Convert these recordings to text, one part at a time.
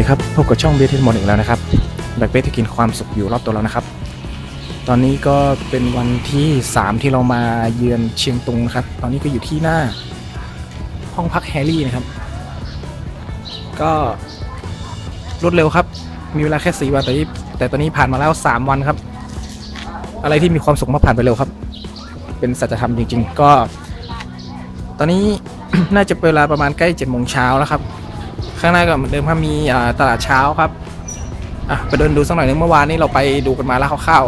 วัสดีครับพบกับช่องเบสที่หมดอีกแล้วนะครับแบกเบสที่กินความสุขอยู่รอบตัวเรานะครับ ตอนนี้ก็เป็นวันที่ 3 ที่เรามาเยือนเชียงตุงนะครับ ตอนนี้ก็อยู่ที่หน้า ห้องพักแฮร์รี่นะครับ ก็รวดเร็วครับ มีเวลาแค่4วันแต่ที่แต่ตอนนี้ผ่านมาแล้ว 3 วันครับ อะไรที่มีความสุขมาผ่านไปเร็วครับ เป็นสัจธรรมจริง ๆ ก็ ตอนนี้น่าจะเป็นเวลาประมาณใกล้7จ็ดโมงเช้าแล้วครับ ข้างหน้าก็เหมือนเดิมครับมีตลาดเช้าครับอะไปเดินดูสักหน่อยนึงเมื่อวานนี้เราไปดูกันมาแล้วคร่าว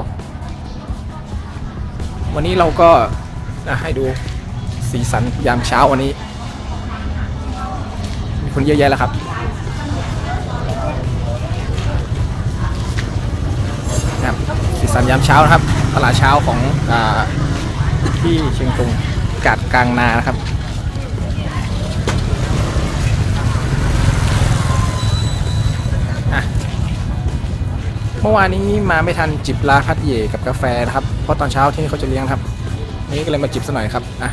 ๆวันนี้เราก็ให้ดูสีสันยามเช้าวันนี้ มีคนเยอะแยะแล้วครับนะสีสันยามเช้านะครับ ตลาดเช้าของอที่เชียงตุงกาดกลางนานะครับ เมื่อวานนี้มาไม่ทันจิบลาคัดเย่กับกาแฟนะครับ เพราะตอนเช้าที่นี่เขาจะเลี้ยงครับวันนี้ก็เลยมาจิบสักหน่อยครับอะ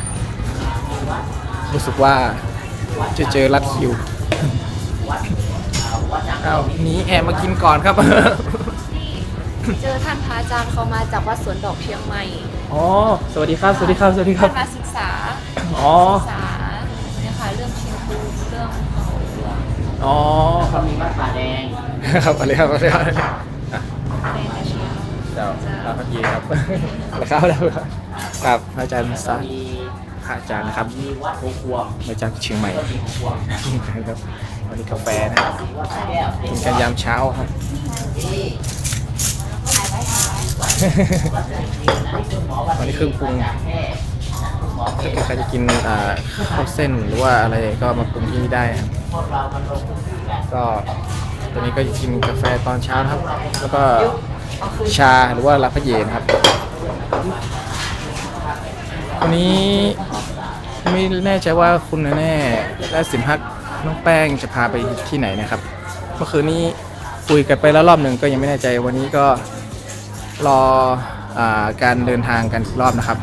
รู้สึกว่าจะเจอรัดคิวเอาหนีแอบมากินก่อนครับ เจอท่านพระอาจารย์เขามาจากวัดสวนดอกเชียงใหม่อ๋อ สวัสดีครับ สวัสดีครับ สวัสดีครัท่าบนมาศึกษาอ๋อศึกษาเนี่ยค่ะเรื่องเชียงตูเรื่องเขาเรื่องอ๋อครับมีวัดป่าแดง ครับอะไรครับอะไรครับ จ้าลาคัดเย่ครับอะไรครับแล้วครับครับพระอาจารย์สามีพระอาจารย์นะครับมีวัดหัวขวงมาจากเชียงใหม่วัดหัวขวงครับวันนี้กาแฟนะครับวัดพระแก้วกินกันยามเช้าครับวันนี้เครื่องปรุงถ้าเกิดใครจะกินอ่าข้าวเส้นหรือว่าอะไรก็มาปรุงที่นี่ได้ครับพวกเรามันลงทุนกันก็ตัวนี้ก็จะกินกาแฟตอนเช้านะครับ แล้วก็ ชาหรือว่าลาพเยนครับวันนี้ไม่แน่ใจว่าคุณแน่ๆและสินพักน้องแป้งจะพาไปที่ไหนนะครับ เมื่อคืนนี้คุยกันไปแล้วรอบหนึ่งก็ยังไม่แน่ใจวันนี้ก็รออการเดินทางกันอีกรอบนะครับ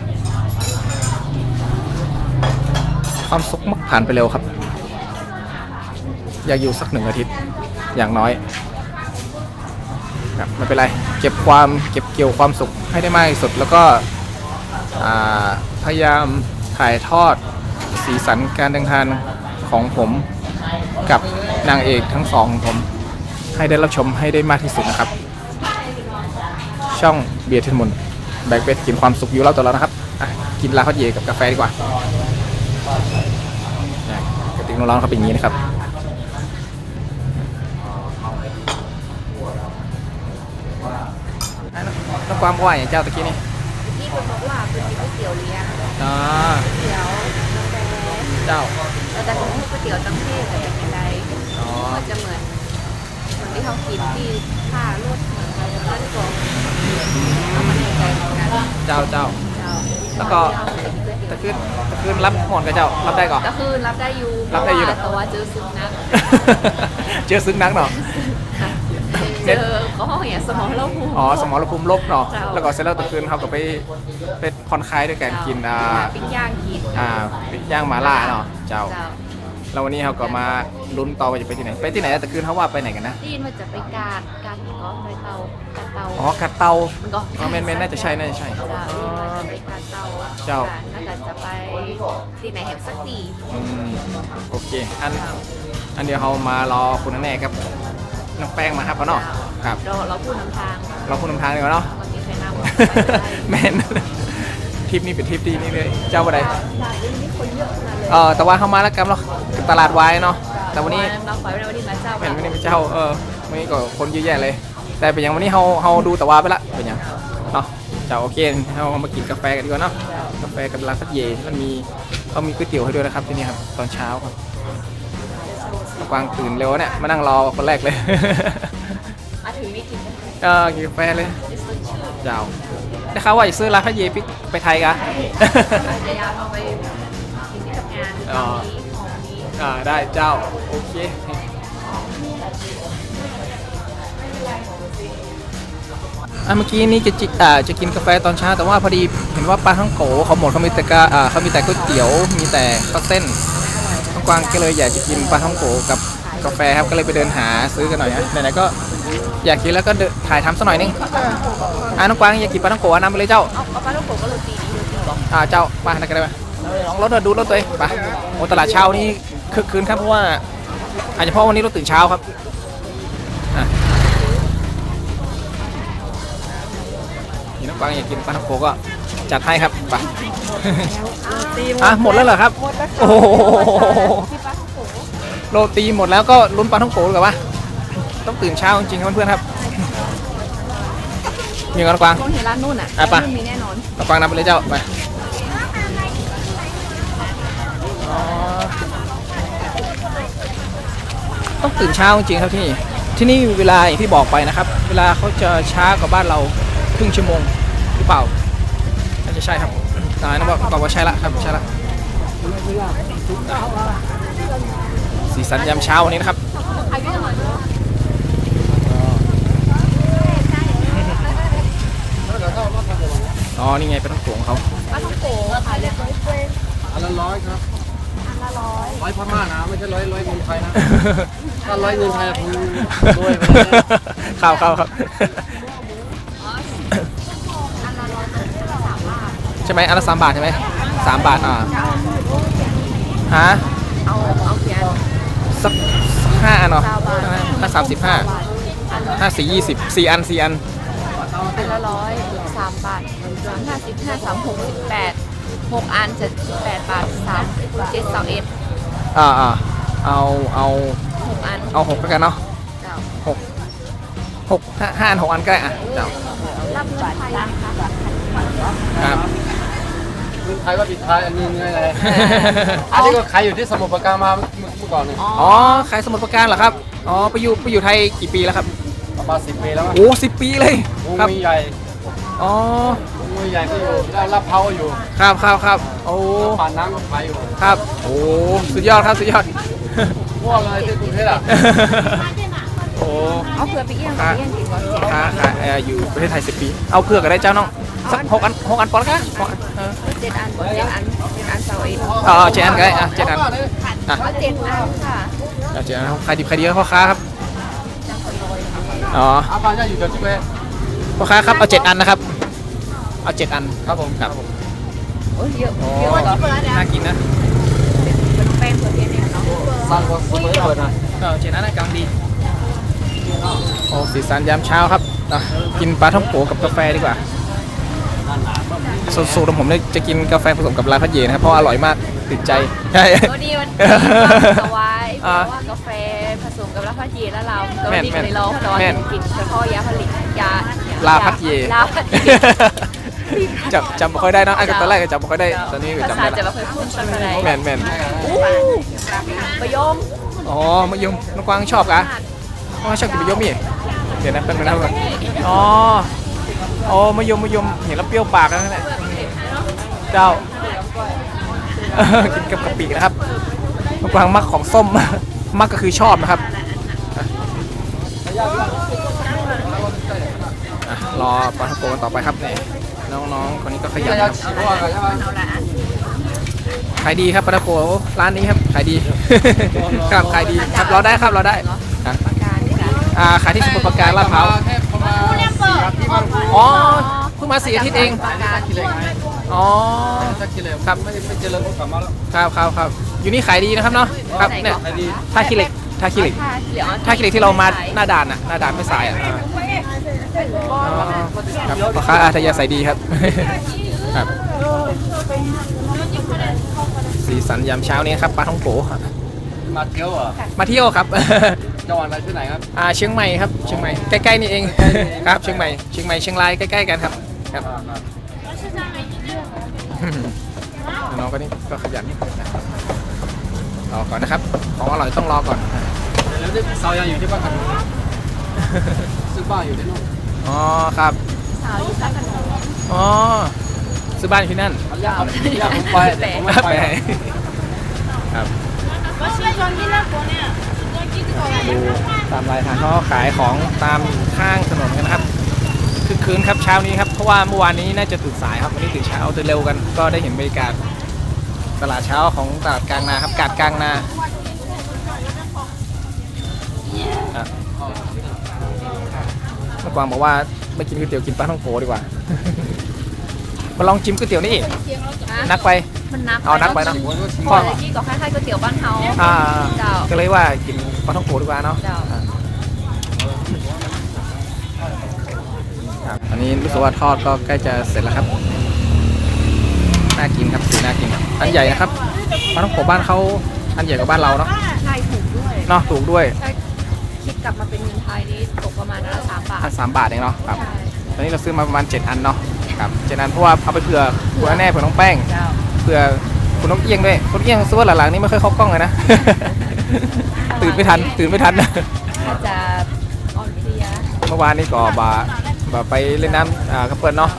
ความสุขมักผ่านไปเร็วครับ อยากอยู่สักหนึ่งอาทิตย์อย่างน้อย ไม่เป็นไร เก็บความเก็บเกี่ยวความสุขให้ได้มากที่สุด แล้วก็พยายามถ่ายทอดสีสันการเดินทางของผมกับนางเอกทั้งสองของผม ให้ได้รับชมให้ได้มากที่สุดนะครับ ช่องเบียร์เทนมนแบกเบสกินความสุขอยู่รอบตัวเรานะครับกินลาข้าวเยกับกาแฟดีกว่าเนี่ยกระติกน้องๆเขาเป็นอย่างนี้นะครับ ความว่าอย่างเจ้าตะกี้นี่ที่คนบอกว่าเป็นก๋วยเตี๋ยวเลี้ยงอ๋อก๋วยเตี๋ยวกาแฟเจ้าแล้วแต่ของก๋วยเตี๋ยวจังเทศแต่เป็นยังไงอ๋อก็จะเหมือนเหมือนที่เขากินที่ท่ารถเหมือนกันแล้วก็เอามาในใจเหมือนกันเจ้าเจ้าเจ้าแล้วก็ตะคืนตะคืนรับหอนกับเจ้ารับได้ก่อนก็คือรับได้อยู่รับได้อยู่เพาะว่าแต่ว่าเจอสุนัขเจอซึ้งนักเนาะ เจอเขาห้องอย่างสมองเราหูอ๋อสมรภูมิลบเนาะเจ้า แล้วก็เสร็จแล้วตะคืนเขาก็ไปไปผ่อนคลายด้วยกันกินอ่าปิ้งย่างกินอ่าปิ้งย่างหมาล่าเนาะเจ้า เจ้าแล้ววันนี้เขาก็มาลุ้นต่อว่าจะไปที่ไหน ไปที่ไหนนะตะคืนเขาว่าไปไหนกันนะ ได้ยินว่าจะไปกาดกาดก็ไปเตากาดเตาอ๋อกัดเตา มันก็อ๋อเมนเมนน่าจะใช่น่าจะใช่เจ้าอ๋อจะไปกาดเตาเจ้าน่าจะจะไปที่ไหนแห่งสักทีอืมโอเค อันอันเดียวเขามารอคุณแน่กับ น้องแป้งมาครับเขาเนาะครับ เราเราพูดนำทางเราคุณนำทางดีกว่าเนาะวันนี้ใครนำแมนทริปนี้เป็นทริปดีนี่เลยเจ้าอะไรใช่ยังมีคนเยอะขนาดเลยเออแต่ว่าเขามาแล้วกันเราตลาดวายเนาะแต่วันนี้เราขอไปวันนี้มาเจ้าเป็นวันนี้เป็นเจ้าเออวันนี้ก็คนเยอะแยะเลย แต่เป็นอย่างวันนี้เขาเขาดูแต่ว่าไปละเป็นอย่างเนาะเจ้าโอเคเรามากินกาแฟกันดีกว่าเนาะกาแฟกับร้านสักเย่มันมีเขามีก๋วยเตี๋ยวให้ด้วยนะครับที่นี่ครับตอนเช้าครับ กวางตื่นเร็วเนี่ย มานั่งรอคนแรกเลย มาถึงนี่กินกันเออกินกาแฟเลยจะสดชื่นเจ้าได้ข่าวว่าอีกซื้อร้านข้าวเยปิกไปไทยกะจะยาวเอาไปกินที่ทำงานอ๋อตอนนี้ของนี้อ่าได้เจ้า โอเคอะเมื่อกี้นี่จะจิอ่าจะกินกาแฟตอนเช้าแต่ว่าพอดีเห็นว่าปลาท่องโกเขาหมดเขามีแต่กาอ่าเขามีแต่ก๋วยเตี๋ยวมีแต่ข้าวเส้นน้อง กวางก็เลยอยากจะกินปลาท่องโกกับกาแฟครับก็เลยไปเดินหาซื้อกันหน่อยนะไหนๆก็อยากกินแล้วก็เดินถ่ายทำสักหน่อยนึงอ่าน้องกวางอยากกินปลาท่องโกะนำไปเลยเจ้าเอาเอาปลาลูกโป่งก็โรตีดีโรตีบอกอ่าเจ้ามาไหนกันได้ไหมลองรถหน่อยดูรถตัวเองไปโอ้ตลาดเช้านี่คึกคืนครับเพราะว่าอาจจะเพราะวันนี้รถตื่นเช้าครับ นี่น้องกวางอยากกินปลาท่องโกะก็จัดให้ครับไปอะหมดแล้วเหรอครับหมดแล้วโอ้โหที่ปลาท่องโกะโรตีหมดแล้วก็ลุ้นปลาท่องโกะดีกว่าปะต้องตื่นเช้าจริงๆครับเพื่อนๆครับมีกันกวางมองเห็นร้านนู่นอะอะไปร้านนู่นมีแน่นอนเอากวางนำไปเลยเจ้าไปอ๋อต้องตื่นเช้าจริงๆครับที่นี่ที่นี่เวลาอย่างที่บอกไปนะครับ เวลาเขาจะช้ากว่าบ้านเรา ครึ่งชั่วโมงหรือเปล่าน่าจะใช่ครับนายน้องบอกบอกว่าใช่ละครับใช่ละสีสันยามเช้าวันนี้นะครับอายุเท่าไหร่อ๋อนี่ไงเป็นต้องโขงเขาปลาท่องโกะขายเลยอันละร้อยครับอันละร้อยร้อยพม่านะไม่ใช่ร้อยร้อยเงินไทยนะถ้าร้อยเงินไทยคงรวยไปแล้วเข้าเข้าครับ ใช่ไหมอันละสามบาทใช่ไหมสามบาทอ่าฮะเอาเอาเขียนสักสักห้าอันเหรอสามบาทถ้าสามสิบห้าอันละห้าสี่ยี่สิบสี่อันสี่อันอันละร้อยสามบาทสามห้าสิบห้าสามหกสิบแปดหกอันจะสิบแปดบาทสามเจ็ดสองเอ็ดอ่าอ่าเอาเอาหกอันเอาหกแล้วกันเนาะเจ้าหกหกห้าห้าอันหกอันก็ได้อะเจ้ารับเงินไทยนะคะครับ เงินไทยก็ปิดท้ายอันนี้ไงเลยอันนี้ก็ขายอยู่ที่สมุทรปราการมาเมื่อก่อนเนี่ยอ๋อขายสมุดประการเหรอครับอ๋อไปอยู่ไปอยู่ไทยกี่ปีแล้วครับประมาณสิบปีแล้วมั้งโอ้สิบปีเลยวงครับมีใหญ่อ๋อวงมีใหญ่ก็อยู่แล้วรับเผาก็อยู่ครับครับครับโอ้ป่านน้ำก็ขายอยู่ครับโอ้สุดยอดครับสุดยอดพวกอะไรที่กรุงเทพอะโอ้เอาเผื่อไปเอี้ยงไปเอี้ยงกินก่อนค้าขายเอ่ออยู่ประเทศไทยสิบปี เอาเพื่อกก็ได้เจ้าน้องสักหกอันหกอันปอนด์กันหกอัน เออเจ็ดอันเจ็ดอันเจ็ดอันเสาเอ็ดอ๋อเจ็ดอันก็ได้อะเจ็ดอันอะเอาเจ็ดอันค่ะเอาเจ็ดอันครับขายดิบขายดีครับพ่อค้าครับอ๋ออาปานจะอยู่เดี๋ยวจิ๊บเป้พ่อค้าครับเอาเจ็ดอันนะครับเอาเจ็ดอันครับผมครับโอ้ยเยอะโอ้เยอะเหรอน่ากินนะเป็นแป้งเผือกเย็นเนี่ยเนาะสร้างก็เสมอเปิดนะเออเจ็ดอันนะกำลังดีโอ้สีสันยามเช้าครับอะกินปลาท่องโกกับกาแฟดีกว่า สูตรของผมเนี่ยจะกินกาแฟผสมกับลาพัดเยนะครับเพราะอร่อยมากติดใจใช่ตัวนี้มันสวายเพอ่าราะว่ากาแฟผสมกับลาพัดเยแล้วเราตัวแม่นนี้ก็เลยลองแต่ว่าแม่น กินเฉพาะยาผลิตยาลาพัดเยลาพัดเยจำจำไม่ค่อยได้นะไอ้ก็ตอนแรกก็จำไม่ค่อยได้ตอนนี้ก็ภาจำษาได้จะละไม่เคยพูดสักเท่าไหร่แม่นแม่นประยมอ๋อมะยมน้องกวางชอบกะน้องกวางชอบกินมะยมอีกเดี๋ยวนะเป็นไปได้ก่อนอ๋ออ๋อมะยมมะยมเห็นแล้วเปรี้ยวปากแล้วนั่นแหละ เจ้า กินกับกะปินะครับน้องกวางมักของส้ม มักก็คือชอบนะครับอะรอปลาท่องโกกันต่อไปครับเนี่ยน้องๆคนนี้ก็ขยันจะนะครับฉีดว่ากันใช่ไหมเอาละขายดีครับปลาท่องโกร้านนี้ครับขายดีครับขายดีครับเราได้ครับเราได้อะประการนี่ค่ะอ่าขายที่สมุทรปราการลาดพร้าวแค่ประมาณสี่อาทิตย์มั้งอ๋อเพิ่งมาสี่อาทิตย์เอง ประการกิเลสไงอ๋อ ถ้ากิเลสครับ ไม่ไม่เจริญก็กลับมาแล้วครับครับครับอยู่นี่ขายดีนะครับเนาะครับเนี่ยขายดีท่าขี้เหล็กท่าขี้เหล็กเหลือท่าขี้เหล็กที่เรามาหน้าด่านน่ะหน้าด่านไม่สายอะอ่าอ๋อครับพ่อค้าอาทยาใส่ดีครับครับ สีสันยามเช้านี้ครับปลาท่องโกครับมาเที่ยวเหรอมาเที่ยวครับจังหวัดอะไรที่ไหนครับอ่าเชียงใหม่ครับเชียงใหม่ใกล้ๆนี่เองครับเชียงใหม่เชียงใหม่เชียงรายใกล้ๆกันครับครับน้ องก็นี่ก็ขยันนิดนึงนะรอก่อนนะครับ ของอร่อยต้องรอก่อนแล้วที่สายังอยู่ที่บ้านกันซื้อบ้านอยู่ที่นู่นอ๋อครับสาวอยู่สักขนอ๋อซื้อบ้านที่นั่นย่าย่าผมไปแต่ผมไม่ไปครับดูตามรายทางเขาขายของตามข้างถนนกันนะครับคือคืนครับเช้านี้ครับเพราะว่าเมื่อวานนี้น่าจะตื่นสายครับวันนี้ตื่นเช้าตื่นเร็วกันก็ได้เห็นบรรยากาศ ตลาดเช้าของตลาดกลางนาครับกาดกลางนาอะน้องกวางบอกว่าไม่กินก๋วยเตี๋ยวกินปลาท่องโกดีกว่า มาลองจิ้มก๋วยเตี๋ยวนี่นักไปมันนักเอานักไปเนอะพอเลยกี้ก็คล้ายๆก๋วยเตี๋ยวบ้านเฮาอ่าเจ้าก็เลยว่ากินปลาท่องโกดีกว่าเนาะเจ้าครับอันนี้รู้สึกว่าทอดก็ใกล้จะเสร็จแล้วครับน่ากิ นครับสีน่ากินครับอันใหญ่นะครับปลาท่องโกบ้านเขาอันใหญ่กว่าบ้านเราเนาะใช่ถูกด้วยเนาะถูกด้วยใช่คิดกลับมาเป็นเงินไทยนี่ตกประมาณอันละสามบาทอันสามบาทเองเนาะครับใช่ตอนนี้เราซื้อมาประมาณ7อันเนาะครับเจ็ดอันเพราะว่าเอาไปเผื่อคุณแน่เผื่อน้องแป้งเจ้าเผื่อคุณน้องเอียงด้วยคุณเอียงซื้อว่าหลังๆนี้ไม่ค่อยเข้ากล้องเลยนะตื่นไม่ทันตื่นไม่ทันน่าจะอ่อนเพลียเมื่อวานนี้ก็บาบาไปเล่นน้ำอ่ากระเปิดเนาะ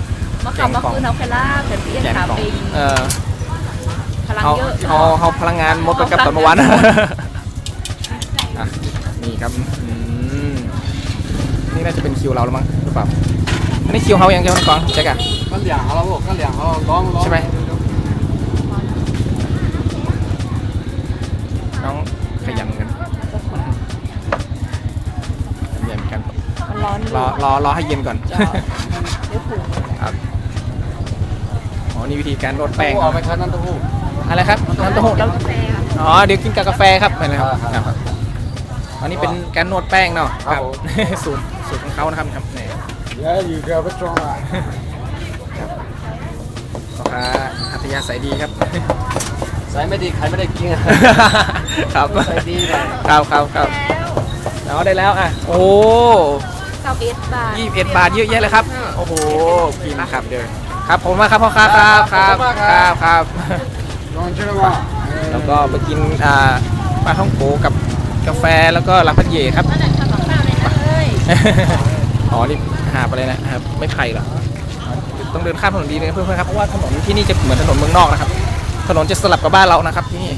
เมื่อคืนเมื่อคืนเอาแคล่าเป็นเพี้ยนแกนขากล่องปิงเออพ ลังเอาเยอะเอาเอาพลังงานหมดไปกับตอนเมื่อวานอะนี่ครับอืมนี่น่าจะเป็นคิวเราแล้วมั้งหรือเปล่าอันนี้คิวเขายังเจ้าน้องกองแจ็คอะ ก็เหลี่ยงเขาแล้วบอกก็เหลี่ยงเขาร้องร้องใช่ไหม น้องขยันกันขยันกันมันร้อนอยู่รอรอรอให้เย็นก่อนเจ้าเดี๋ยวผูกครับอ๋อนี่วิธีการนวดแป้ง เอาไปคั้นน้ำเต้าหู้ อะไรครับน้ำเต้าหู้แล้วกาแฟค่ะอ๋อเดี๋ยวกินกับกาแฟครับไปเลยครับอ่าครับครับอันนี้เป็นการนวดแป้งเนาะครับผมสูตรสูตรของเขานะครับครับนี่เดี๋ยวอยู่เดี๋ยวไปตรงอะพ่อค้าอัธยาศัยดีครับใส่ไม่ดีใครไม่ได้กินอะครับใส่ดีหน่อยครับครับครับเอาได้แล้วอะโอ้เก้าเอ็ดบาทยี่สิบเอ็ดบาทเยอะแยะเลยครับ โอ้โหกินนะครับเดี๋ยวครับผมมากครับพ่อค้าครับครับครับครับ ลองเชื่อว่าแล้วก็ไปกินอ่าปลาท่องโกกับกาแฟแล้วก็ลาพัดเย่ครับมาจากข้าวเปล่าเลยนะเอ้ยอ๋อนี่หาไปเลยนะครับไม่ไผ่หรอต้องเดินข้ามถนนดีเลยเพื่อนๆครับเพราะว่าถนนที่นี่จะเหมือนถนนเมืองนอกนะครับถนนจะสลับกับบ้านเรานะครับที่นี่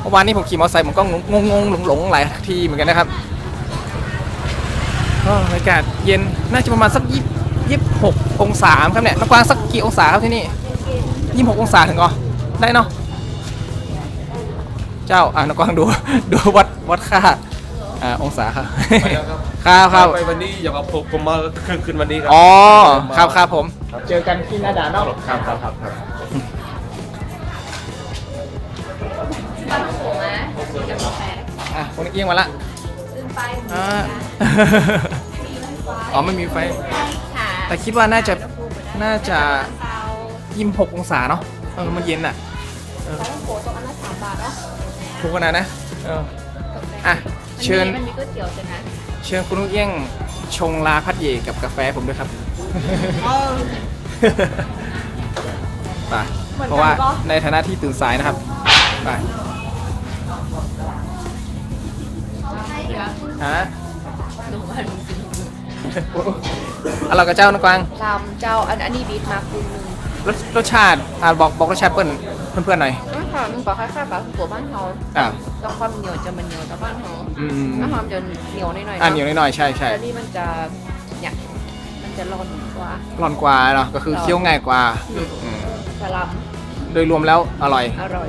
เมื่อวานนี้ผมขี่มอเตอร์ไซค์ผมก็งงงๆหลงๆหลายทีเหมือนกันนะครับก็บรรยากาศเย็นน่าจะประมาณสักยี่ยี่สิบหกองศาครับเนี่ยน้องกวางสักกี่องศาครับที่นี่ยี่สิบหกองศาถึงเหรอ ได้เนาะเจ้าอะน้องกวางดูดูวัดวัดค่าอ่าองศาครับไปแล้วครับครับครับไปวันนี้อย่ามาผมผมมาคืนคืนวันนี้ครัอ๋อครับครับผม เจอกันที่หน้าด่านเนาะครับครับครับครับปลาท่องโกะนะกับกาแฟอะคนเอียงมาละขึ้นไปอ่าอ๋อไม่มีไฟค่ะแต่คิดว่าน่าจะน่าจะยี่สิบหกองศาเนาะเออมันเย็นอะ ปลาท่องโกะตัวอันละสามบาทเนาะถูกขนาดนะเอออะเชิญมันมีก๋วยเตี๋ยวจ้ะนะเชิญคุณลูกเอี้ยงชงลาพัดเย่กับกาแฟผมด้วยครับไปเพราะว่าในฐานะที่ตื่นสายนะครับไปฮะหนูว่าจริงเอาเรากับเจ้าน้องกวางๆลำเจ้าอันอันนี้บีทมาคูณหนึ่งรสรสชาติอ่าบอกบอกรสชาติเพื่อน เพื่อนๆหน่อยอาหารมันก็คล้ายๆปลาท่องโกะบ้านเฮาอ่าแต่ความเหนียวจะมันเหนียวจากบ้านเฮาอืมอาหารจะเหนียวหน่อยๆอ่าเหนียวหน่อยๆใช่ใช่แต่นี่มันจะเนี่ยมันจะร้อนกว่าร้อนกว่าเนาะก็คือเคี้ยวง่ายกว่าอืมปลาลโดยรวมแล้วอร่อยำอร่อย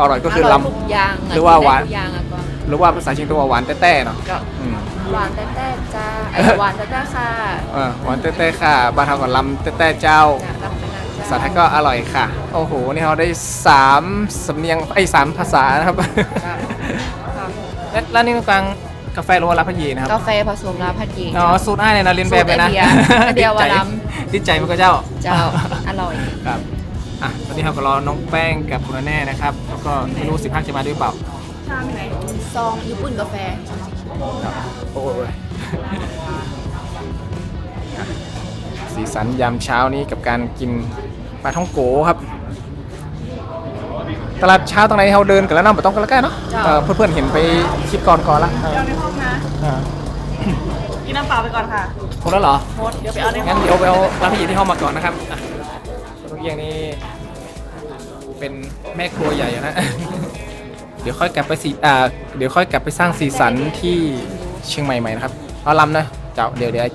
อร่อยก็คือร่ยลำทุกอย่างะหรือว่าหวานทุกอย่างอะก็หรือว่าภาษาเชียงตัวาหวานแต้ๆเนาะก็อืมหวานแต้ๆจ้าไอหวานแต้ๆค่ะเออหวานแต้ๆค่ะบ้านเราก็ลำแต้ๆเจ้าจ้ะลำเป็นนาง ภาษาไทยก็อร่อยค่ะ โอ้โห นี่เราได้สามสำเนียงไอ้ยสามภาษานะครับครับและแล้วนี่กลางกาแฟโรวาลาพยีนะครับ กาแฟผสมลาพัดเยอ๋อ สูตรอ้ายเลยนะเรียนแบบเลยนะสูตรไอเดียไอเดียววาลัมติดใจมันก็เจ้า เจ้าอร่อย ครับ อะ ตอนนี้เราก็รอน้องแป้งกับคุณแน่นะครับ แล้วก็ไม่รู้สิพักจะมาด้วยเปล่า ซองญี่ปุ่นกาแฟครับโอ้ยอะสีสันยามเช้านี้กับการกิน ปลาท่องโกครับ ตลาดเช้าตรงไหนที่เราเดินกันแล้วเนาะไม่ต้องกันแล้วกันเนาะเออเพื่อนๆเห็นไปคลิปก่อนก่อนละเออเอาในห้องนะอ่ากินน้ำเปล่าไปก่อนค่ะครบแล้วเหรอหมดเดี๋ยวไปเอาในห้งั้อนงเดี๋ยวไปเอาร้านพี่ที่ห้องมาก่อนนะครับอะทุกอย่างนี้เป็นแม่ครัวใหญ่อะนะ เดี๋ยวค่อยกลับไปสีอ่า เดี๋ยวค่อยกลับไปสร้างสีสันที่เชียงใหม่ใหม่นะครับ เอาลำนะ เจ้าเดี๋ยวเดี๋ยว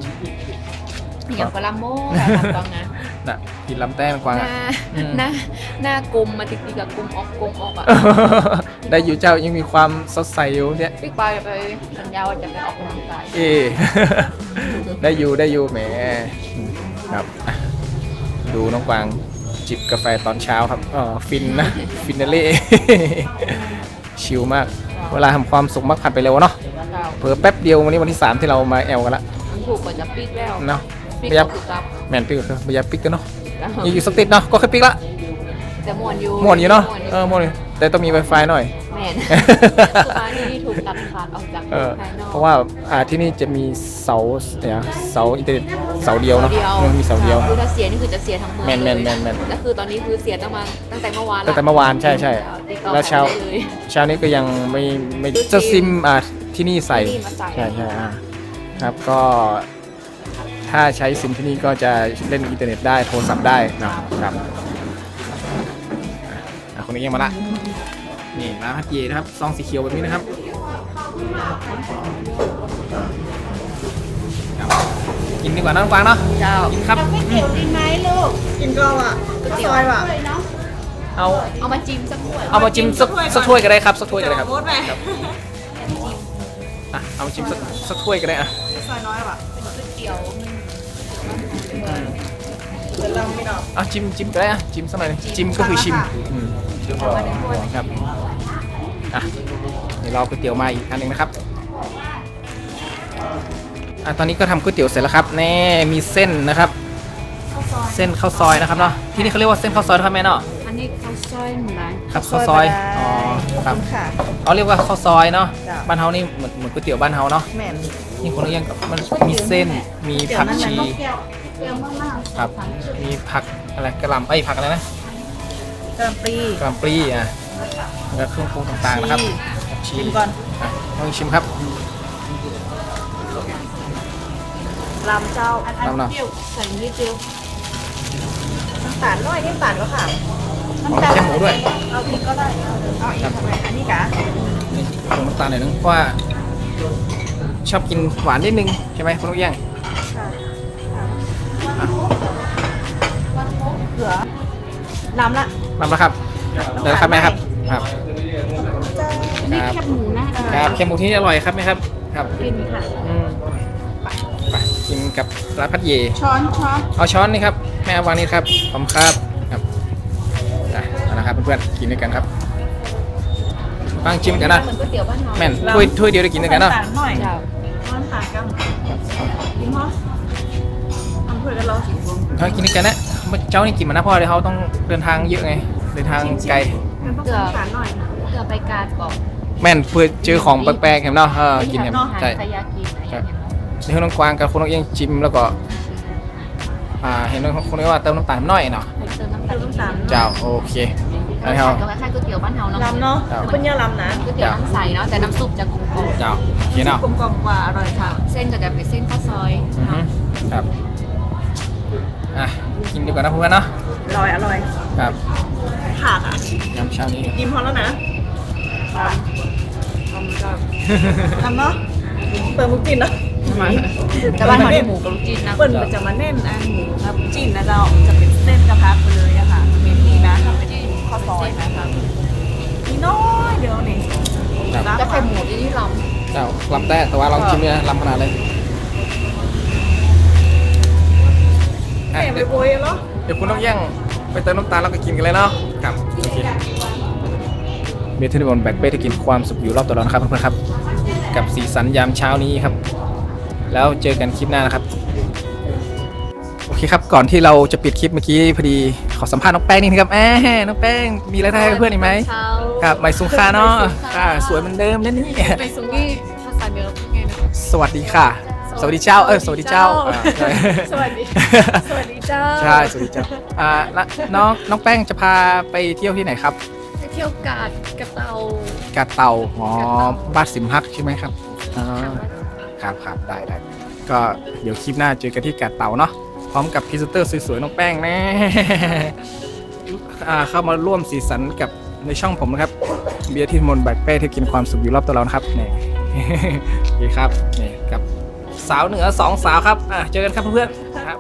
เหนียวกว่าลำโม่ค่ะลำตองนะ น่ะกินลำแต้มกวางหอะน้าอืม หน้าหน้ากลมมาติดๆกับกลมออกกลมออกอะได้อยู่เจ้ายังมีความสดใสอยู่เนี่ยปิ๊กปลายไปสัญญาว่าจะไปออกกำลังกายเอ ได้อยู่ได้อยู่แหมครับอะดูน้องกวางจิบกาแฟตอนเช้าครับเออฟินนะ ฟินเนเล่ ชิลมาก เวลาทำความสุขมักผ่านไปเร็วเนาะเจ้าเผลอแป๊บเดียววันนี้วันที่ 3 ที่เรามาแอลกันละมันถูกกว่าจะปิ๊กแล้ว เนาะ ปิ๊กไม่ยับก็ถูกจับแมนปิ๊กก็คือไม่ยับปิ๊กกันเนาะแล้วยังอยู่สักติดเนาะก็แค่ปิ๊กละแต่ม่วนอยู่ม่วนอยู่เนาะเออม่วนอยู่แต่ต้องมี Wi-Fi หน่อย แม่นคือบ้านนี่ถูกตัดขาดออกจากเออภายนอก เพราะว่าอ่าที่นี่จะมีเสาเนี่ยเสาอินเทอร์เน็ตเสาเดียวเนาะเออมีเสาเดียว คือถ้าเสียนี่คือจะเสียทั้งเมืองแม่นแม่นเลยแม่นแม่นแล้วคือตอนนี้คือเสียตั้งมาตั้งแต่เมื่อวานตั้งแต่เมื่อวานใช่ใช่ติดต่อแล้วเช้าได้เลยเช้านี้ก็ยังไม่ไม่ซื้อจะซิซิมมอ่าที่นี่ใส่ที่นี่มาใส่ใช่ใช่อ่าครับก็ ถ้าใช้ซิมที่นี่ก็จะเล่นอินเทอร์เน็ตได้โทรศัพท์ได้นะครับอะคนนี้ยังมาละนี่มาพัดเยนะครับซองสีเขียวแบบนี้นะครับครับกินดีกว่าน้องกวางเนาะเจ้ากินครับกินก็อะก็ซอยว่ะเอาเอามาจิ้มสักถ้วยเอามาจิ้มสักสักถ้วยก็ได้ครับสักถ้วยก็ได้ครับโคตรแม่อะเอามาจิ้มสักสักถ้วยก็ได้อะซอยน้อยว่ะก๋วยเตี๋ยวเดี๋ยวเราไม่ดอกเอาจิ้มจิ้มก็ได้อะจิ้มสักหน่อยหนึ่งจิ้มก็คือชิมอืมเอามาในถ้วยครับอะเดี๋ยวรอก๋วยเตี๋ยวมาอีกอันหนึ่งนะครับอะตอนนี้ก็ทำก๋วยเตี๋ยวเสร็จแล้วครับแน่มีเส้นนะครับเส้นข้าวซอยนะครับเนาะที่นี่เขาเรียกว่าเส้นข้าวซอยนะครับแม่เนาะอันนี้ข้าวซอยเหมือนไรครับข้าวซอยอ๋อครับค่ะ เขาเรียกว่าข้าวซอยเนาะจ้ะ บ้านเฮานี่เหมือนเหมือนก๋วยเตี๋ยวบ้านเฮาเนาะแม่นนี่คนละอย่างกับมันมีเส้นมีผักชีเปรี้ยวมากๆครับ มีผักอะไรกระหล่ำไอ้ยผักอะไรนะกะหล่ำปลีกระหล่ำปลีอะแล้วก็เครื่องปรุงต่างๆนะครับชีชิมก่อนอะลองชิมครับลำเจ้าลำเนาะใส่นิดเดียวน้ำตาลน้อยนี่ตาลก็ค่ะหอมแค่หมูด้วยเอาอีกก็ได้เอาอีกทำไมอันนี้กะนี่ผงน้ำตาลหน่อยนึงเพราะว่าชอบกินหวานนิดนึงใช่ไหมคุณลูกเอี้ยงค่ะ อะเขือลำละนำแล้วครับเดี๋ยวครับแม่ครับ ครับอันนี้แคบหมูนะครับเค็มหมูที่นี่อร่อยครับแม่ครับ ครับกินค่ะอืมไปกินกับร้านพัดเย ช้อนช้อนเอาช้อนนี่ครับ แม่เอาวางนี่ครับขอบคุณครับครับอะเอาละครับเพื่อนๆกินด้วยกันครับฟังชิมกันนะเหมือนก๋วยเตี๋ยวบ้านเราแม่นถ้วยถ้วยเดียวได้กินด้วยกันเนาะำตาลหน่อยเจ้าน้ำตาลกันกินมั้ย ทำเพื่อกันเราเขากินด้วยกันนะเจ้านี่กินมานะเพราะว่าเดี๋ยวเขาต้องเดินทางเยอะไง เดินทางไกล มันต้องน้ำตาลหน่อยเพื่อไปการบอกแม่นเพื่อเจอของแปลกๆเห็นเนาะเออกินเห็นเนาะใช่ทายากิอะไรอย่างเงี้ยนี่คุณน้องกวางกับคุณน้องเอียงจิ้มแล้วก็ อ่า เห็นน้องคุณน้องว่าเติมน้ำตาลน้อยเนาะเติมน้ำตาลเติมน้ำตาลเจ้าโอเครอันสนี้ชาเขาติก็คล้ายๆก๋วยเตี๋ยวบ้านเราเนาะลำเนาะครับเป็นยาลำนะก๋วยเตี๋ยวน้ำใสเนาะแต่น้ำซุปจะกลมเจ้าโอเคเนาะกลมๆกว่าอร่อยค่ะๆเส้นก็จะเป็นเส้นข้าวซอยอือฮึครับอะ กินดีกว่านะเพื่อนๆเนาะอร่อยอร่อยครับผักอะยำเช้านี้กินพอแล้วนะทำเนาะเปิดมุกกินเนาะแต่บ้านเราเนี่ยหมูกับลูกจิ้นนะเปิดมันจะมาแน่นอันหมูครับจิ้นนะเจ้าจะเป็นเส้นกระพักไปเลยอะค่ะเมนี่นะทำไปที่ข้าวซอยนะคะมีน้อยเดียวนี่ครับจะไข่หมูที่นี่ลเจ้าลำแต่แต่ว่าลองชิมเนี่ยลำขนาดเลย อะแม่ไปเดี๋ยวโวยเหรอเดี๋ยวคุณต้องแย่งไปเติมน้ำตาลแล้วก็กินกันเลยเนาะครับโอเคเบทเทนบอลแบกเบทกินความสุขอยู่รอบตัวเรานะครับเพื่อนๆครับ กับสีสันยามเช้านี้ครับ แล้วเจอกันคลิปหน้านะครับ โอเคครับ ก่อนที่เราจะปิดคลิปเมื่อกี้พอดีขอสัมภาษณ์น้องแป้งนิดนึงครับแหมน้องแป้งมีอะไรให้เพื่อนอีกไหมเช้าครับไมซุงค่าเนาะค่ะสวยเหมือนเดิมนะนี่ ไปซุกี้ภาษาเบลพูดไงนะ สวัสดีค่ะ สวัสดีเจ้าเออสวัสดีเจ้าอ่าใช่ สวัสดี สวัสดีเจ้าใช่สวัสดีเจ้าอ่าแล้วน้องน้องแป้งจะพาไปเที่ยวที่ไหนครับ ไปเที่ยวกาดกระเตา กาดเตาอ๋อบ้านสิมฮักใช่ไหมครับอ๋อครับครับได้ได้ก็เดี๋ยวคลิปหน้าเจอกันที่กาดเตาเนาะพร้อมกับพรีเซนเตอร์สวยๆน้องแป้งแน่อ่าเข้ามาร่วมสีสันกับในช่องผมนะครับ เบียร์ที่มนต์แบกเป้ที่กินความสุขอยู่รอบตัวเรานะครับนี่ โอเคครับนี่กับ สาวเหนือสองสาวครับอะเจอกันครับเพื่อนๆครับ